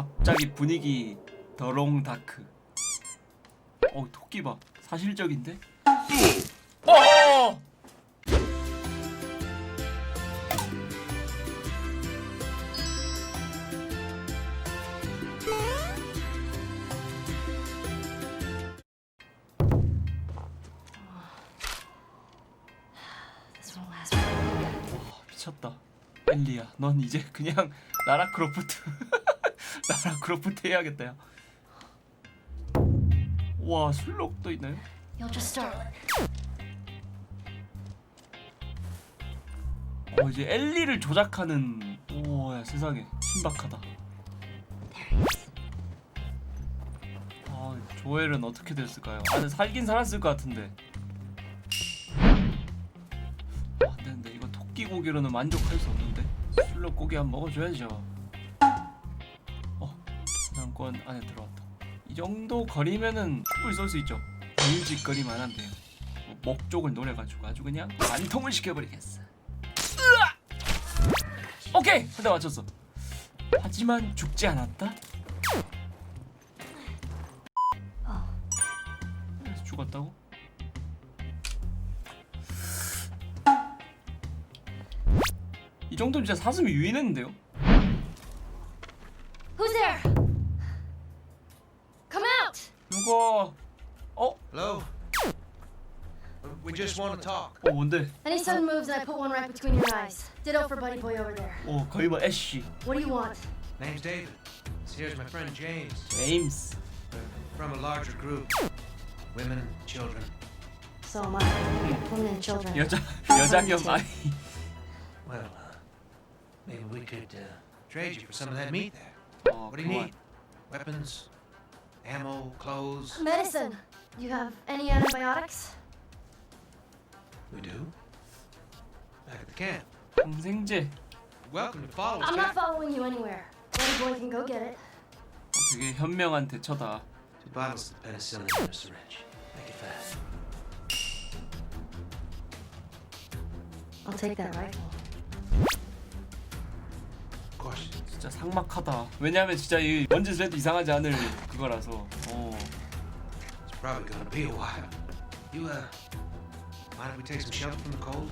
갑자기 분위기 더롱 다크. 어 토끼 봐. 사실적인데? 어! Won't last forever. 미쳤다. 엘리야, 넌 이제 그냥 나라 크로프트, 나라 크로프트 해야겠다. 야. 와 술록도 있나요? You'll just start. 어 이제 엘리를 조작하는 오야 세상에 신박하다. 아 조엘은 어떻게 됐을까요? 아 근데 살긴 살았을 것 같은데. 아, 안 되는데 이거 토끼 고기로는 만족할 수 없는데 술록 고기 한 번 먹어줘야죠. 어 저장권 안에 들어왔다. 이 정도 거리면은 충분히 쏠수 있죠. 돼요. 뭐목 쪽을 노려가지고 아주 그냥 완통을 시켜버리겠어. 오케이 한 대 맞췄어. 하지만 죽지 않았다. 죽었다고? 이 정도면 진짜 사슴이 유인했는데요? Come out! 누가 어? Hello? We just want to talk. 어 뭔데? Any sudden moves and I put one right between your eyes. Ditto for Buddy Boy over there. 어 거의 뭐 애쉬 What do you want? Name's David. This here's my friend James. 제임스 From a larger group. Women and children. So am I. Women and children. 여자 여자 겸 아이 Well, uh, maybe we could uh, trade you for some of that meat there. 어 What do you 그만 need? Weapons, ammo, clothes. Medicine. You have any antibiotics? We do. Back at the camp. 항생제 Welcome to follow us, I'm not Jack. following you anywhere. Buddy Boy can go get it. 어, 되게 현명한 대처다 Two bottles of penicillin in a syringe. Make it fast. I'll take that rifle. Of course. 진짜 삭막하다 왜냐면 진짜 이 뭔 짓을 해도 이상하지 않을 그거라서 어 It's probably gonna be a while. You uh, mind if we take some shelter from the cold?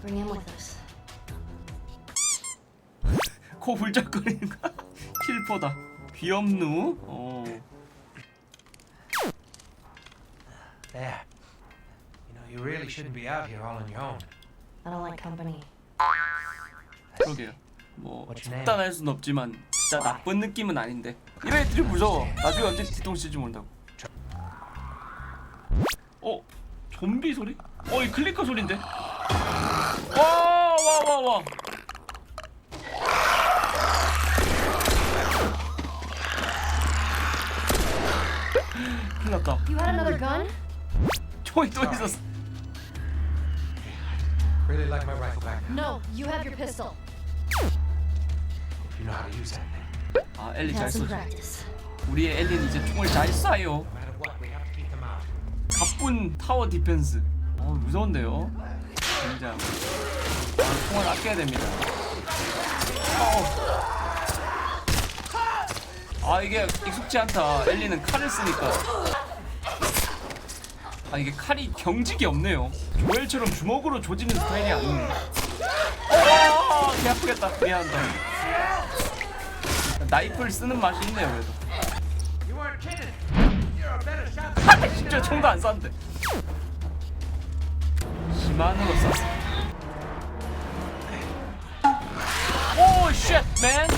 Bring him with us. 코 훌쩍거리는 거 킬포다 귀염누 어 There. You know, you really shouldn't be out here all on your own. I don't like company. 그러게요 뭐? 속단할 순 없지만 진짜 나쁜 느낌은 아닌데 이런 애들이 무서워 나중에 언제 뒤통수 칠지 모른다고 어? 좀비 소리? 어 이 클리커 소린데? 와 와 와 와 큰일 났다 You had another gun? 총이 또 있었어 Really like my rifle back. No, you have your pistol. Know how to use that thing. 아 엘리 잘 some 쏘지 practice. 우리의 엘리는 이제 총을 잘 쏴요 No matter what, we have to keep them out. 가쁜 타워 디펜스. 어 무서운데요. 굉장히. 아, 총을 아껴야 됩니다. 어. 아 이게 익숙지 않다. 엘리는 칼을 쓰니까. 아 이게 칼이 경직이 없네요. 조엘처럼 주먹으로 조지는 스타일이 아니네. 어, 개 아프겠다. 미안하다. 나이프를 쓰는 맛이 있네요 그래도. 심지어 총도 안 쐈는데. 시만으로 쐈어. 오 쉣, 맨!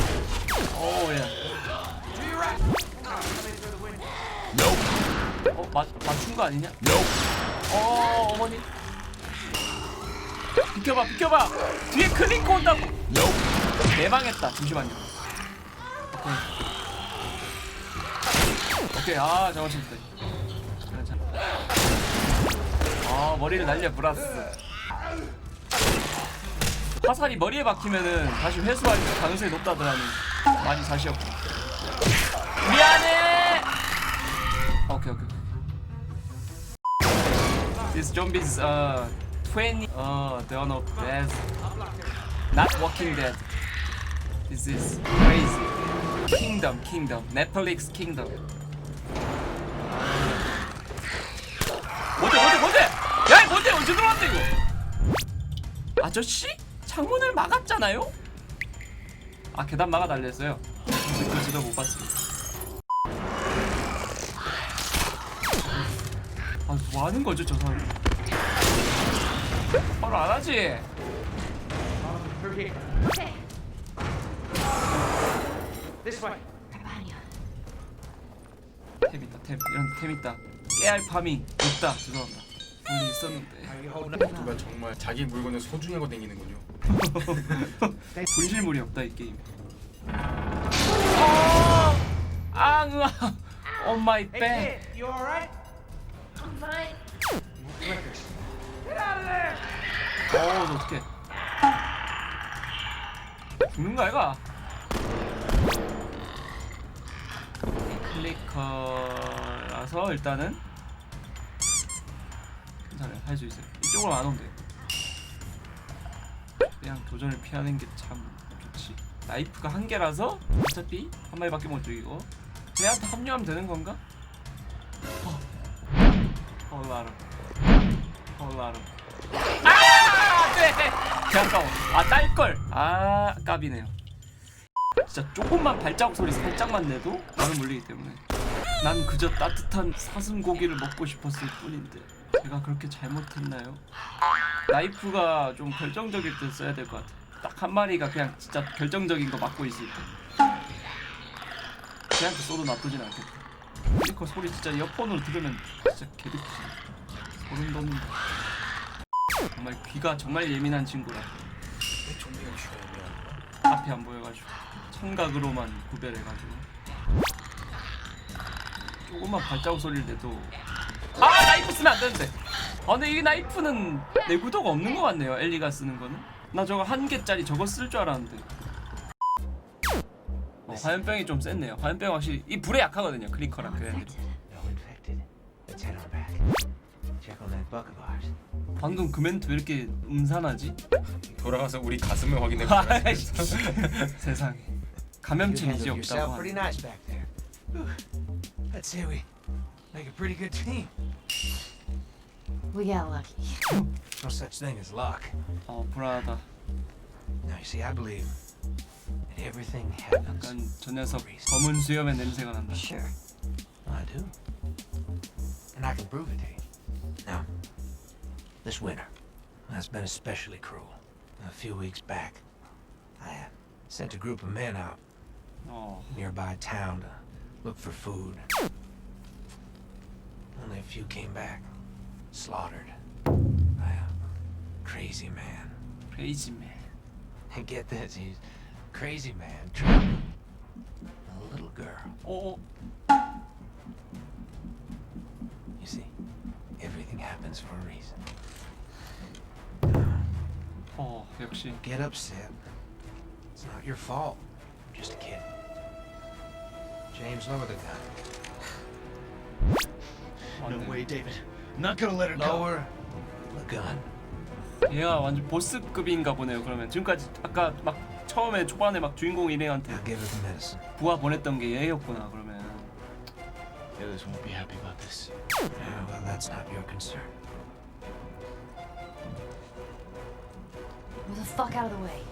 오야. 어, 맞, 맞춘 거 아니냐? 어, 어머니. 비켜봐, 비켜봐! 뒤에 클링크 온다고! 대망했다, 잠시만요 오케이 아, 잡았을 때 괜찮아 아, 머리를 날려 브라스. 화살이 머리에 박히면은 다시 회수할 가능성이 높다더라니 많이 사시었고. 미안해! 오케이 오케이 These zombies uh 20 uh they're not dead. Not walking dead. This is crazy. 킹덤, 킹덤, 넷플릭스 킹덤. 뭔데, 뭔데, 뭔데? 야, 이 뭔데? 언제 들어왔대 이거? 아저씨? 창문을 막았잖아요? 아, 계단 막아 달랬어요. 그 저도 못 봤습니다. 아, 뭐 하는 거죠, 저 사람? 바로 안 하지? Here. Okay. This way. 템 있다, 템. 이런 템 있다. 깨알 파밍 없다. 죄송합니다. 원래 있었는데. Up? 누가 정말 자기 물건을 소중히 하고 다니는군요. 본실물이 없다 이 게임. 어! 아, 으아. On my back. you alright? I'm fine. 어, 너 어떡해. 죽는 거 아이가? 클리커라서 일단은 괜찮아요. 할 수 있어요. 이쪽으로 안 오면 돼요. 그냥 도전을 피하는 게 참 좋지. 나이프가 한 개라서 어차피 한 마리밖에 못 죽이고 쟤한테 합류하면 되는 건가? 어. 어, 알아. 어, 알아. 아, 네. 잠깐. 아, 딸 걸. 아, 까비네요. 진짜 조금만 발자국 소리 살짝만 내도 나는 물리기 때문에. 난 그저 따뜻한 사슴 고기를 먹고 싶었을 뿐인데 제가 그렇게 잘못했나요? 나이프가 좀 결정적일 때 써야 될 것 같아. 딱 한 마리가 그냥 진짜 결정적인 거 막고 있을 때. 걔한테 쏘도 나쁘진 않겠다. 스피커 소리 진짜 이어폰으로 들으면 진짜 개득지. 소름 돋는다. 정말 귀가 정말 예민한 친구라 왜 좀비가 쥐가 애매한 앞이 안 보여가지고 청각으로만 구별해가지고. 조금만 발자국 소리를 내도. 아 나이프 쓰면 안 되는데. 아 근데 이 나이프는 내구도가 없는 것 같네요 엘리가 쓰는 거는. 나 저거 한 개짜리 저거 쓸 줄 알았는데. 어, 화염병이 좀 셌네요. 화염병 확실히 이 불에 약하거든요 클리커랑. 그 애들이. 방금 그 멘트 왜 이렇게 음산하지? 돌아가서 우리 가슴을 확인해. 보자. 세상에 감염증이지 handled yourself 없다고 pretty 하네. nice back there. Whew. I'd say we make a pretty good team. We got lucky. No such thing as luck. 어 불안하다 Now you see, I believe that everything happens. 약간 저 녀석 검은 수염의 냄새가 난다 Sure. I do. And I can prove it to you. Now, this winter has been especially cruel. A few weeks back, I uh, sent a group of men out oh. nearby town to look for food. Only a few came back, slaughtered crazy man. Crazy man. And get this, he's crazy man a little girl. Oh. You see, everything happens for a reason. Oh, Get upset. It's not your fault. I'm just a kid. James, lower the gun. No way, David. Not gonna let her go. Lower the gun. 얘가 완전 보스급인가 보네요 그러면 지금까지 아까 막 처음에 초반에 막 주인공 일행한테 Now give her the medicine. 부하 보냈던 게 얘였구나 그러면 The others won't be happy about this. Yeah, well, that's not your concern. Move the fuck out of the way.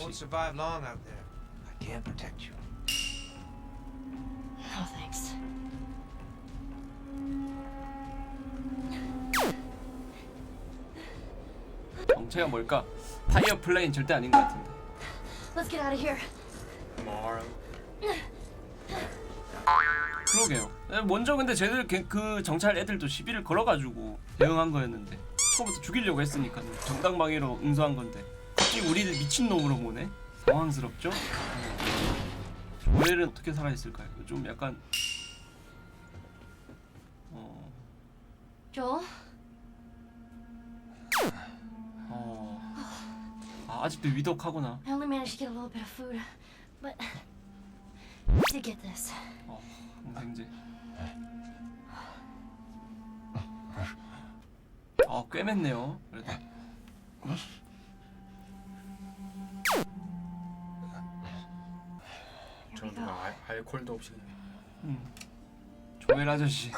Won't survive long out there. I can't protect you. No thanks. 정체가 뭘까? 파이어 플레인 절대 아닌 것 같은데 Let's get out of here. Tomorrow. 그러게요 네, 먼저 근데 쟤들 걔- 그 정찰 애들도 시비를 걸어가지고 대응한 거였는데 처음부터 죽이려고 했으니까 정당방위로 응수한 건데 갑자기 우리를 미친놈으로 보네 당황스럽죠? 조엘은 어떻게 살아있을까요? 좀 약간 어... Joel? 어... 아, 아직도 위독하구나 I only managed to get a little bit of food, but did get this. 어, 공생제 아, 꽤 맵네요 그래도 저는 그냥 알, 알코올도 없이 그냥 음. 조엘 아저씨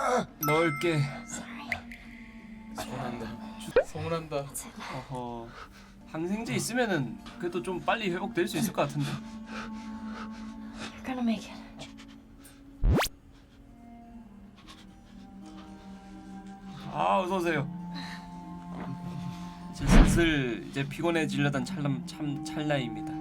넣을게. 서운한다. 서운한다. 어허. 항생제 있으면은 그래도 좀 빨리 회복될 수 있을 것 같은데. You're gonna make it. 아 어서 오세요. 이제 슬슬 이제 피곤해지려던 찰나 참 찰나입니다.